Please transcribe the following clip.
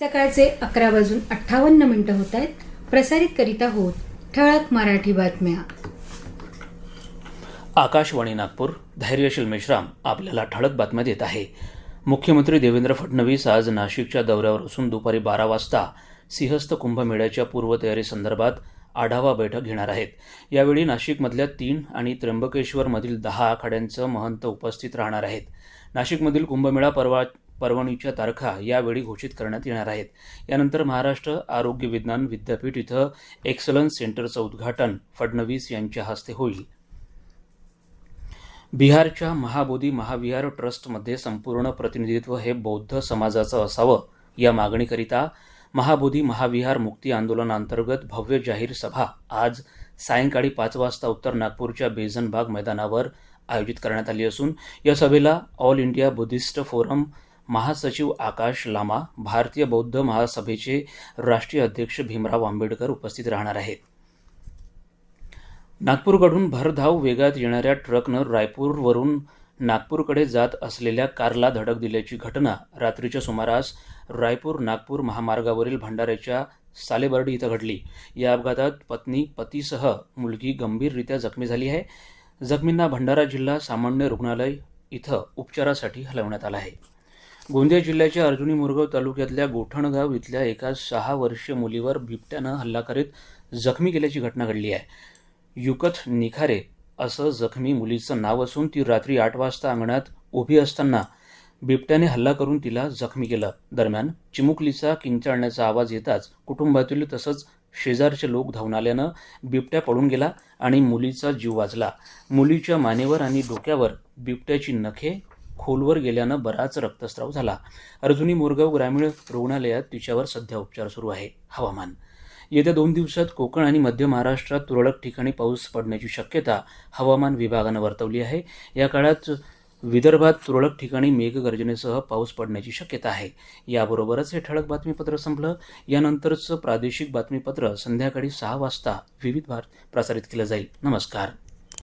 सकाळचे अकरा वाजून अठ्ठावन्न मिनिटं होत आहेत. प्रसारित करीत आहोत ठळक मराठी बातम्या. आकाशवाणी नागपूर धैर्यशील मेश्राम आपल्याला ठळक बातम्या देत आहे. मुख्यमंत्री देवेंद्र फडणवीस आज नाशिकच्या दौऱ्यावर असून दुपारी बारा वाजता सिंहस्थ कुंभमेळ्याच्या पूर्वतयारीसंदर्भात आढावा बैठक घेणार आहेत. यावेळी नाशिकमधल्या तीन आणि त्र्यंबकेश्वरमधील दहा आखाड्यांचं महंत उपस्थित राहणार आहेत. नाशिकमधील कुंभमेळा परवा परवणीच्या तारखा यावेळी घोषित करण्यात येणार आहेत. यानंतर महाराष्ट्र आरोग्य विज्ञान विद्यापीठ इथं एक्सलन्स सेंटरचं उद्घाटन फडणवीस यांच्या हस्ते होईल. बिहारच्या महाबोधी महाविहार ट्रस्टमध्ये संपूर्ण प्रतिनिधित्व हे बौद्ध समाजाचं असावं या मागणीकरिता महाबोधी महाविहार मुक्ती आंदोलनांतर्गत भव्य जाहीर सभा आज सायंकाळी पाच वाजता उत्तर नागपूरच्या बेझनबाग मैदानावर आयोजित करण्यात आली असून या सभेला ऑल इंडिया बुद्धिस्ट फोरम महासचिव आकाश लामा भारतीय बौद्ध महासभेचे राष्ट्रीय अध्यक्ष भीमराव आंबेडकर उपस्थित राहणार आहेत. नागपूरकडून भरधाव वेगात येणाऱ्या ट्रकनं रायपूरवरून नागपूरकडे जात असलेल्या कारला धडक दिल्याची घटना रात्रीच्या सुमारास रायपूर नागपूर महामार्गावरील भंडाऱ्याच्या सालेबर्डी इथं घडली. या अपघातात पत्नी पतीसह मुलगी गंभीररित्या जखमी झाली आहे. जखमींना भंडारा जिल्हा सामान्य रुग्णालय इथं उपचारासाठी हलवण्यात आलं आहे. गोंदिया जिल्ह्याच्या अर्जुनी मुरगाव तालुक्यातल्या गोठणगाव इथल्या एका सहा वर्षीय मुलीवर बिबट्यानं हल्ला करीत जखमी केल्याची घटना घडली आहे. युकथ निखारे असं जखमी मुलीचं नाव असून ती रात्री आठ वाजता अंगणात उभी असताना बिबट्याने हल्ला करून तिला जखमी केलं. दरम्यान चिमुकलीचा किंचाळण्याचा आवाज येताच कुटुंबातील तसंच शेजारचे लोक धावून आल्यानं बिबट्या पळून गेला आणि मुलीचा जीव वाचला. मुलीच्या मानेवर आणि डोक्यावर बिबट्याची नखे खोलवर गेल्यानं बराच रक्तस्राव झाला. अर्जुनी मोरगाव ग्रामीण रुग्णालयात तिच्यावर सध्या उपचार सुरू आहे. हवामान. येत्या दोन दिवसात कोकण आणि मध्य महाराष्ट्रात तुरळक ठिकाणी पाऊस पडण्याची शक्यता हवामान विभागानं वर्तवली आहे. या काळात विदर्भात तुरळक ठिकाणी मेघगर्जनेसह पाऊस पडण्याची शक्यता आहे. याबरोबरच हे ठळक बातमीपत्र संपलं. यानंतरचं प्रादेशिक बातमीपत्र संध्याकाळी सहा वाजता विविध भार प्रसारित केलं जाईल. नमस्कार.